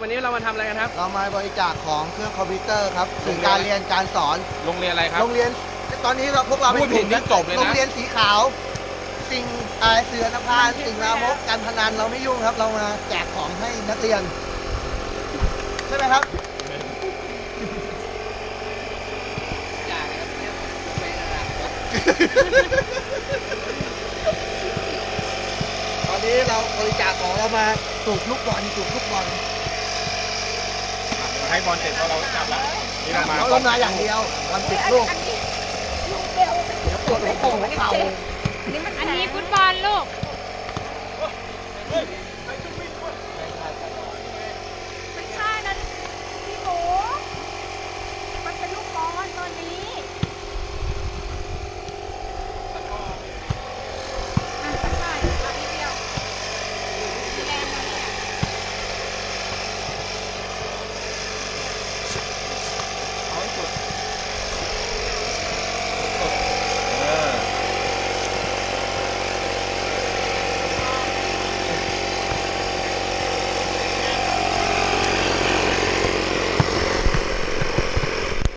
วันนี้เรามาทำอะไรกันครับ เรามาบริจาคของเครื่องคอมพิวเตอร์ครับสื่อการเรียนการสอน โรงเรียนอะไรครับ โรงเรียน ตอนนี้เราพวกเราพูดผิดนี่จบเลยนะ โรงเรียนสีขาว สิ่งอ่าเสือนพานสิ่งลามกการพนันเราไม่ยุ่งครับ เรามาแจกของให้นักเรียน ใช่ไหมครับ ตอนนี้เราบริจาคของเรามาสูบลูกบอลสูบลูกบอล ให้บอลเสร็จแล้วเรากลับแล้วนี่เรามาเราเรามาอย่างเดียวบอลติดลูกอันนี้ลูกเบลเดี๋ยวปวดหัวโป่งหัวเข่าอันนี้มัน